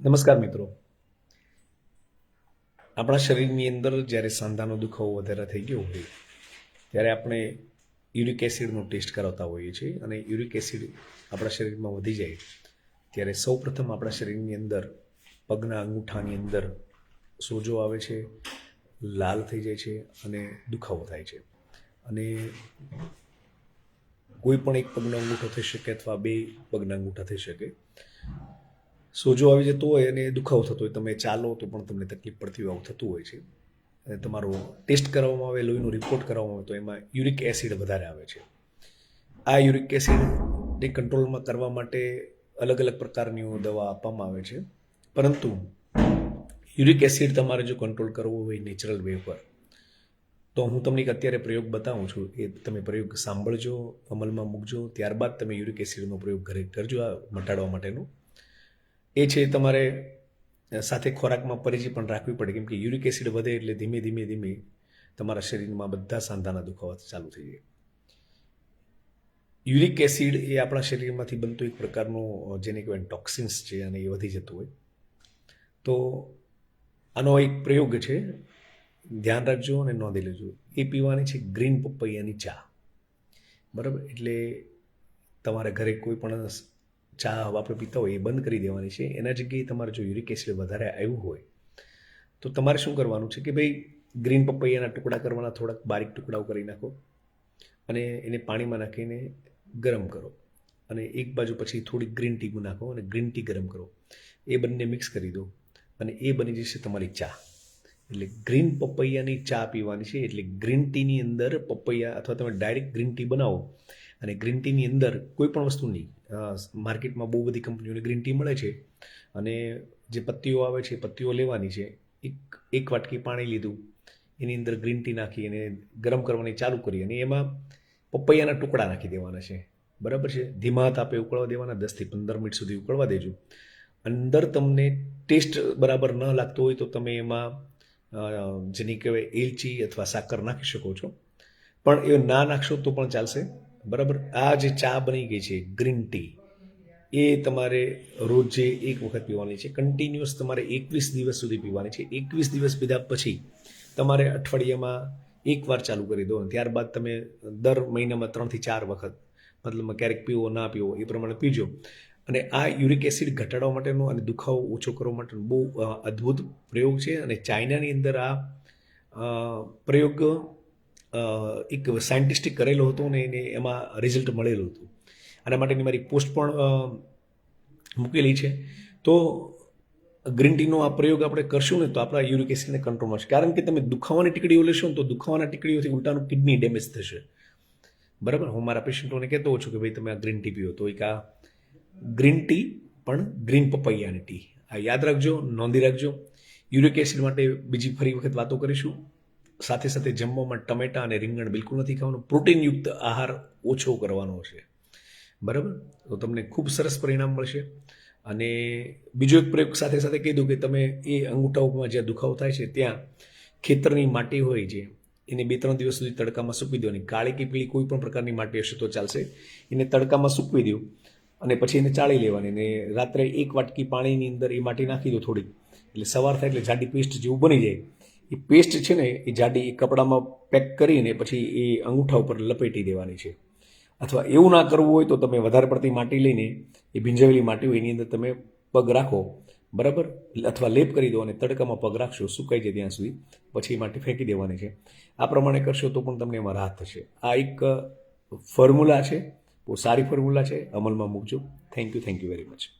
નમસ્કાર મિત્રો. આપણા શરીરની અંદર જ્યારે સાંધાનો દુખાવો વધારે થઈ ગયો હોય, ત્યારે આપણે યુરિક એસિડનો ટેસ્ટ કરાવતા હોઈએ છીએ અને યુરિક એસિડ આપણા શરીરમાં વધી જાય, ત્યારે સૌપ્રથમ આપણા શરીરની અંદર પગના અંગૂઠાની અંદર સોજો આવે છે, લાલ થઈ જાય છે અને દુખાવો થાય છે. અને કોઈ પણ એક પગનો અંગૂઠો થઈ શકે અથવા બે પગના અંગૂઠા થઈ શકે સોજો આવી જતો હોય અને દુખાવો થતો હોય, તમે ચાલો તો પણ તમને તકલીફ પડતી હોય, આવું થતું હોય છે. અને તમારો ટેસ્ટ કરવામાં આવે, લોહીનો રિપોર્ટ કરવામાં આવે, તો એમાં યુરિક એસિડ વધારે આવે છે. આ યુરિક એસિડને કંટ્રોલમાં કરવા માટે અલગ અલગ પ્રકારની દવા આપવામાં આવે છે. પરંતુ યુરિક એસિડ તમારે જો કંટ્રોલ કરવો હોય નેચરલ વે પર, તો હું તમને એક અત્યારે પ્રયોગ બતાવું છું. એ તમે પ્રયોગ સાંભળજો, અમલમાં મૂકજો, ત્યારબાદ તમે યુરિક એસિડનો પ્રયોગ ઘરે કરજો આ મટાડવા માટેનો. એ છે તમારે સાથે ખોરાકમાં પરેજી પણ રાખવી પડે. કેમ કે યુરિક એસિડ વધે એટલે ધીમે ધીમે ધીમે તમારા શરીરમાં બધા સાંધાના દુખાવા ચાલુ થઈ જાય. યુરિક એસિડ એ આપણા શરીરમાંથી બનતું એક પ્રકારનું જેને કહેવાય ટોક્સિન્સ છે અને એ વધી જતું હોય. તો આનો એક પ્રયોગ છે, ધ્યાન રાખજો અને નોંધી લેજો. એ પીવાની છે ગ્રીન પપૈયાની ચા. બરાબર? એટલે તમારા ઘરે કોઈ પણ ચા આપણે પીતા હોય એ બંધ કરી દેવાની છે. એના જગ્યાએ તમારે જો યુરિક એસિડ વધારે આવ્યું હોય, તો તમારે શું કરવાનું છે કે ભાઈ, ગ્રીન પપૈયાના ટુકડા કરવાના, થોડાક બારીક ટુકડાઓ કરી નાખો અને એને પાણીમાં નાખીને ગરમ કરો. અને એક બાજુ પછી થોડી ગ્રીન ટી નાખો અને ગ્રીન ટી ગરમ કરો. એ બંને મિક્સ કરી દો અને એ બની જશે તમારી ચા. એટલે ગ્રીન પપૈયાની ચા પીવાની છે, એટલે ગ્રીન ટીની અંદર પપૈયા અથવા તમે ડાયરેક્ટ ગ્રીન ટી બનાવો અને ગ્રીન ટીની અંદર કોઈ પણ વસ્તુ નહીં. માર્કેટમાં બહુ બધી કંપનીઓની ગ્રીન ટી મળે છે અને જે પત્તીઓ આવે છે, પત્તીઓ લેવાની છે, એક એક વાટકી પાણી લીધું, એની અંદર ગ્રીન ટી નાખી અને ગરમ કરવાની ચાલુ કરી અને એમાં પપૈયાના ટુકડા નાખી દેવાના છે. બરાબર છે? ધીમા તાપે ઉકળવા દેવાના, દસથી પંદર મિનિટ સુધી ઉકળવા દેજો. અંદર તમને ટેસ્ટ બરાબર ન લાગતો હોય તો તમે એમાં જેની કહેવાય એલચી અથવા સાકર નાખી શકો છો. પણ એ ના નાખશો તો પણ ચાલશે. બરાબર? આ જે ચા બની ગઈ છે, ગ્રીન ટી, એ તમારે રોજે એક વખત પીવાની છે. કન્ટિન્યુઅસ તમારે એકવીસ દિવસ સુધી પીવાની છે. એકવીસ દિવસ પીધા પછી તમારે અઠવાડિયામાં એકવાર ચાલુ કરી દો. ત્યારબાદ તમે દર મહિનામાં ત્રણથી ચાર વખત, મતલબ ક્યારેક પીવો, ના પીવો, એ પ્રમાણે પીજો. અને આ યુરિક એસિડ ઘટાડવા માટેનો અને દુખાવો ઓછો કરવા માટેનો બહુ અદ્ભુત પ્રયોગ છે. અને ચાઇનાની અંદર આ પ્રયોગ એક સાયન્ટિસ્ટિક કરેલો હતો ને એને એમાં રિઝલ્ટ મળેલું હતું. આના માટેની મારી પોસ્ટ પણ મૂકેલી છે. તો ગ્રીન ટીનો આ પ્રયોગ આપણે કરશું ને તો આપણા યુરિક એસિડને કંટ્રોલમાં છે કારણ કે તમે દુખાવાની ટીકડીઓ લેશો ને તો દુખાવાના ટીકડીઓથી ઉલટાનું કિડની ડેમેજ થશે. બરાબર? હું મારા પેશન્ટોને કહેતો છું કે ભાઈ તમે આ ગ્રીન ટી પીઓ. તો એક આ ગ્રીન ટી પણ ગ્રીન પપૈયાની ટી આ યાદ રાખજો, નોંધી રાખજો. યુરિક એસિડ માટે બીજી ફરી વખત વાતો કરીશું. સાથે સાથે જમવામાં ટમેટા અને રીંગણ બિલકુલ નથી ખાવાનું. પ્રોટીનયુક્ત આહાર ઓછો કરવાનો છે. બરાબર? તો તમને ખૂબ સરસ પરિણામ મળશે. અને બીજો એક પ્રયોગ સાથે સાથે કહી દઉં કે તમે એ અંગૂઠાઓમાં જ્યાં દુખાવો થાય છે, ત્યાં ખેતરની માટી હોય છે, એને બે ત્રણ દિવસ સુધી તડકામાં સૂકવી દેવાની કાળી કે પીળી કોઈ પણ પ્રકારની માટી હશે તો ચાલશે. એને તડકામાં સૂકવી દો અને પછી એને ચાળી લેવાની. અને રાત્રે એક વાટકી પાણીની અંદર એ માટી નાખી દો થોડી એટલે સવાર થાય એટલે જાડી પેસ્ટ જેવું બની જાય. એ પેસ્ટ છે ને, એ જાડી એ કપડામાં પેક કરીને પછી એ અંગૂઠા ઉપર લપેટી દેવાની છે. અથવા એવું ના કરવું હોય તો તમે વધારે પડતી માટી લઈને, એ ભીંજાવેલી માટી હોય એની અંદર તમે પગ રાખો, બરાબર? અથવા લેપ કરી દો અને તડકામાં પગ રાખશો, સુકાઈ જાય ત્યાં સુધી, પછી એ માટી ફેંકી દેવાની છે. આ પ્રમાણે કરશો તો પણ તમને એમાં રાહત થશે. આ એક ફોર્મ્યુલા છે. બહુ સારી ફોર્મ્યુલા છે. અમલમાં મૂકજો. Thank you thank you very much